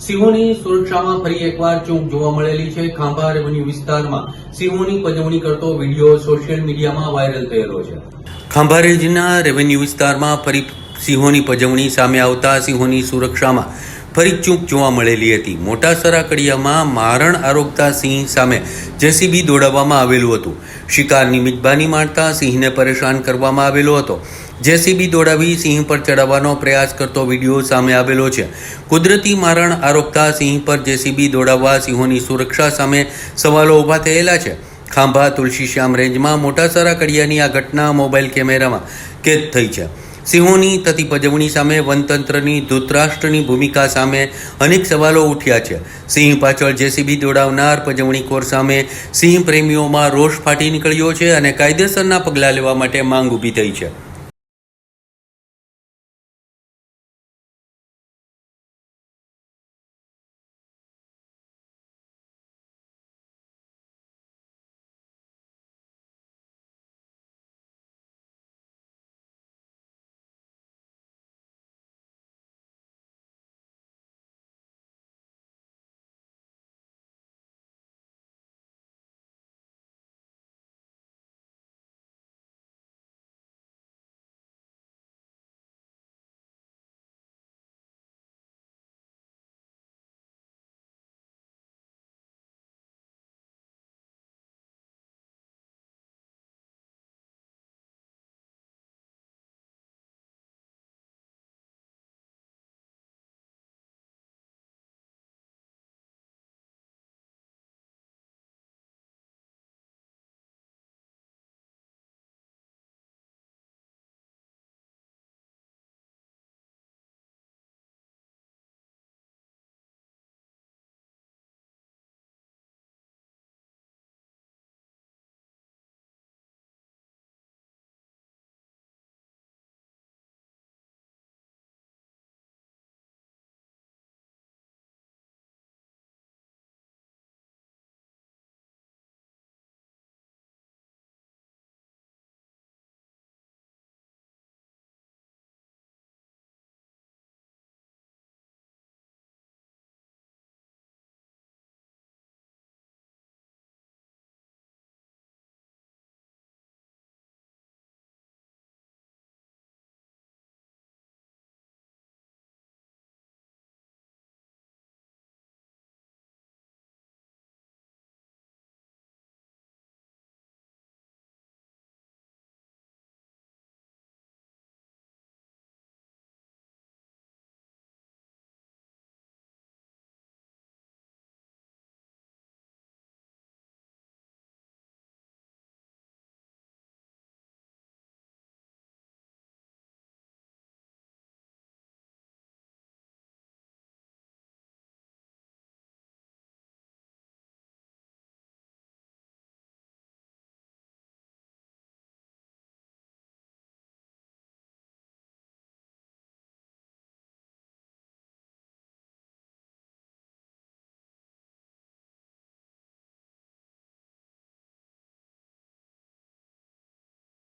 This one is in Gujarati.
સિંહોની સુરક્ષામાં ફરી એકવાર ચૂંક જોવા મળેલી છે. ખાંભા રેવન્યુ વિસ્તારમાં સિંહોની પજવણી કરતો વીડિયો સોશિયલ મીડિયામાં વાયરલ થયેલો છે. ખાંભા રેન્જના રેવન્યુ વિસ્તારમાં ફરી સિંહોની પજવણી સામે આવતા સિંહોની સુરક્ષામાં ફરી ચૂંક જોવા મળેલી હતી. મોટા સરાકડિયામાં મારણ આરોગતા સિંહ સામે જેસીબી દોડાવવામાં આવેલું હતું. શિકારની મિજબાની માણતા સિંહને પરેશાન કરવામાં આવેલો હતો. જેસીબી દોડાવી સિંહ પર ચડાવવાનો પ્રયાસ કરતો વીડિયો સામે આવેલો છે. કુદરતી મારણ આરોપતા સિંહ પર જેસીબી દોડાવવા સિંહોની સુરક્ષા સામે સવાલો ઊભા થયેલા છે. ખાંભા તુલસીશ્યામ રેન્જમાં મોટા સરાકડિયાની આ ઘટના મોબાઈલ કેમેરામાં કેદ થઈ છે. સિંહોની થતી પજવણી સામે વનતંત્રની ધૃતરાષ્ટ્રની ભૂમિકા સામે અનેક સવાલો ઉઠ્યા છે. સિંહ પાછળ જેસીબી દોડાવનાર પજવણીખોર સામે સિંહ પ્રેમીઓમાં રોષ ફાટી નીકળ્યો છે અને કાયદેસરના પગલાં લેવા માટે માંગ ઊભી થઈ છે.